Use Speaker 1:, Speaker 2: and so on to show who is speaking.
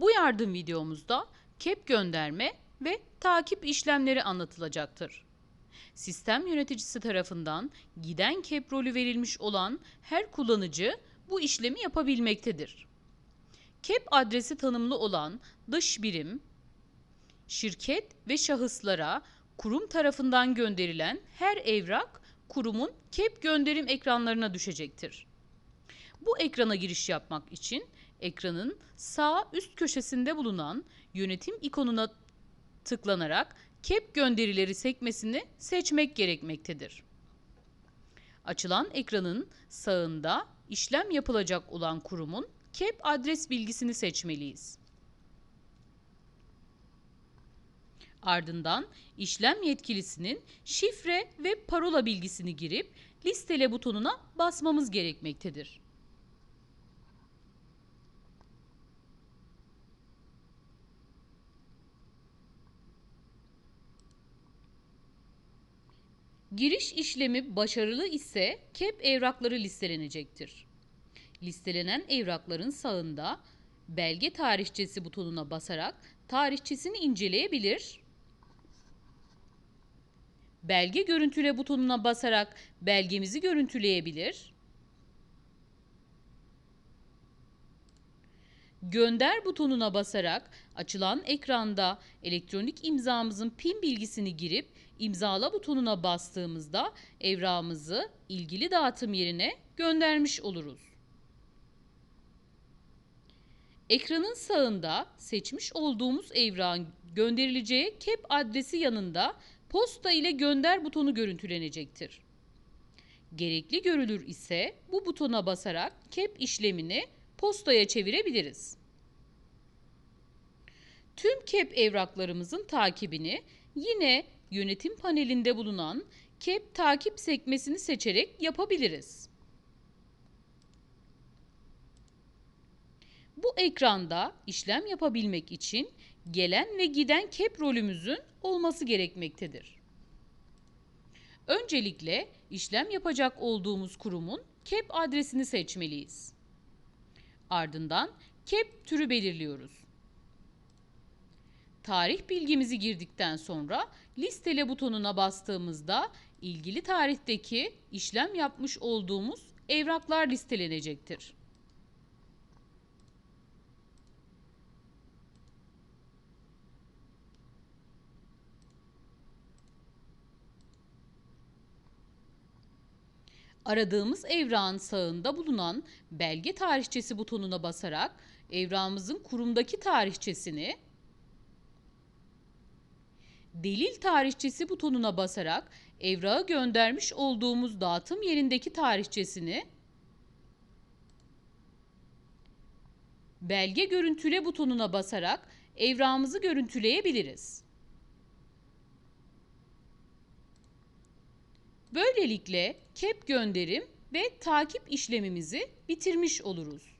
Speaker 1: Bu yardım videomuzda kep gönderme ve takip işlemleri anlatılacaktır. Sistem yöneticisi tarafından giden kep rolü verilmiş olan her kullanıcı bu işlemi yapabilmektedir. Kep adresi tanımlı olan dış birim, şirket ve şahıslara kurum tarafından gönderilen her evrak kurumun kep gönderim ekranlarına düşecektir. Bu ekrana giriş yapmak için ekranın sağ üst köşesinde bulunan yönetim ikonuna tıklanarak kep gönderileri sekmesini seçmek gerekmektedir. Açılan ekranın sağında işlem yapılacak olan kurumun kep adres bilgisini seçmeliyiz. Ardından işlem yetkilisinin şifre ve parola bilgisini girip listele butonuna basmamız gerekmektedir. Giriş işlemi başarılı ise KEP evrakları listelenecektir. Listelenen evrakların sağında belge tarihçesi butonuna basarak tarihçesini inceleyebilir. Belge görüntüle butonuna basarak belgemizi görüntüleyebilir. Gönder butonuna basarak açılan ekranda elektronik imzamızın pin bilgisini girip imzala butonuna bastığımızda evrağımızı ilgili dağıtım yerine göndermiş oluruz. Ekranın sağında seçmiş olduğumuz evrağın gönderileceği KEP adresi yanında posta ile gönder butonu görüntülenecektir. Gerekli görülür ise bu butona basarak KEP işlemini postaya çevirebiliriz. Tüm KEP evraklarımızın takibini yine yönetim panelinde bulunan KEP takip sekmesini seçerek yapabiliriz. Bu ekranda işlem yapabilmek için gelen ve giden KEP rolümüzün olması gerekmektedir. Öncelikle işlem yapacak olduğumuz kurumun KEP adresini seçmeliyiz. Ardından KEP türü belirliyoruz. Tarih bilgimizi girdikten sonra listele butonuna bastığımızda ilgili tarihteki işlem yapmış olduğumuz evraklar listelenecektir. Aradığımız evrağın sağında bulunan belge tarihçesi butonuna basarak evrağımızın kurumdaki tarihçesini delil tarihçesi butonuna basarak evrağı göndermiş olduğumuz dağıtım yerindeki tarihçesini belge görüntüle butonuna basarak evrağımızı görüntüleyebiliriz. Böylelikle kep gönderim ve takip işlemimizi bitirmiş oluruz.